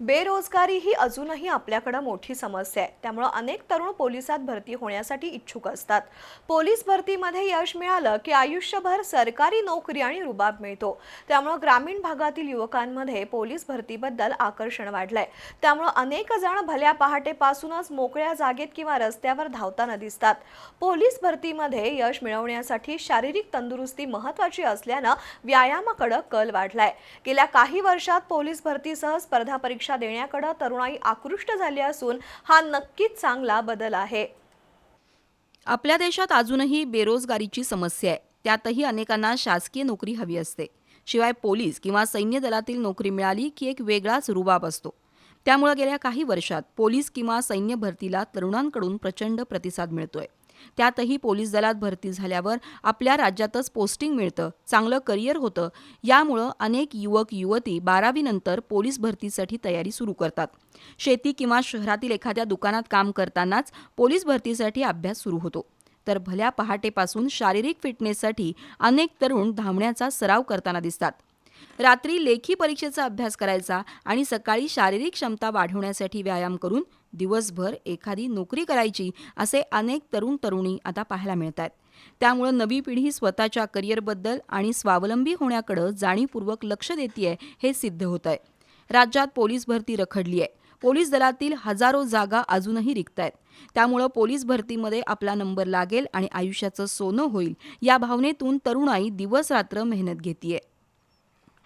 बेरोजगारी ही अजूनही आपल्याकडे मोठी समस्या आहे. त्यामुळे अनेक तरुण पोलिसात भरती होण्यासाठी इच्छुक असतात. पोलीस भरतीमध्ये यश मिळालं की आयुष्यभर सरकारी नोकरी आणि रुबाब मिळतो. त्यामुळे ग्रामीण भागातील युवकांमध्ये पोलीस भरतीबद्दल आकर्षण वाढलंय. त्यामुळे अनेक जण भल्या पहाटेपासूनच मोकळ्या जागेत किंवा रस्त्यावर धावताना दिसतात. पोलीस भरतीमध्ये यश मिळवण्यासाठी शारीरिक तंदुरुस्ती महत्वाची असल्यानं व्यायामाकडे कल वाढलाय. गेल्या काही वर्षात पोलीस भरतीसह स्पर्धा परीक्षा देण्याकडे तरुणाई आकृष्ट झाली असून हा नक्कीच चांगला बदल आहे. आपल्या देशात अजूनही बेरोजगारीची समस्या आहे. त्यातही अनेकांना शासकीय नोकरी हवी असते. शिवाय पोलीस किंवा सैन्य दलातील नोकरी मिळाली की एक वेगळाच रुबाब असतो. त्यामुळे गेल्या काही वर्षात पोलीस किंवा सैन्य भरतीला तरुणांकडून प्रचंड प्रतिसाद मिळतोय. त्यातही पोलीस दलात भरती झाल्यावर आपल्या राज्यातच पोस्टिंग मिळतं चांगलं करिअर होतं. यामुळं अनेक युवक युवती बारावीनंतर पोलीस भरतीसाठी तयारी सुरू करतात. शेती किंवा शहरातील एखाद्या दुकानात काम करतानाच पोलीस भरतीसाठी अभ्यास सुरू होतो. तर भल्या पहाटेपासून शारीरिक फिटनेससाठी अनेक तरुण धावण्याचा सराव करताना दिसतात. रात्री लेखी परीक्षेचा अभ्यास करायचा आणि सकाळी शारीरिक क्षमता वाढवण्यासाठी व्यायाम करून दिवसभर एखादी नोकरी करायची असे अनेक तरुण तरुणी आता पाहायला मिळत आहेत त्यामुळे नवी पिढी स्वतःच्या करिअरबद्दल आणि स्वावलंबी होण्याकडे जाणीवपूर्वक लक्ष देते हे सिद्ध होत आहे राज्यात पोलीस भरती रखडली आहे. पोलीस दलातील हजारो जागा अजूनही रिक्त आहेत त्यामुळं पोलीस भरतीमध्ये आपला नंबर लागेल आणि आयुष्याचं सोनं होईल या भावनेतून तरुणाई दिवस रात्र मेहनत घेतीये.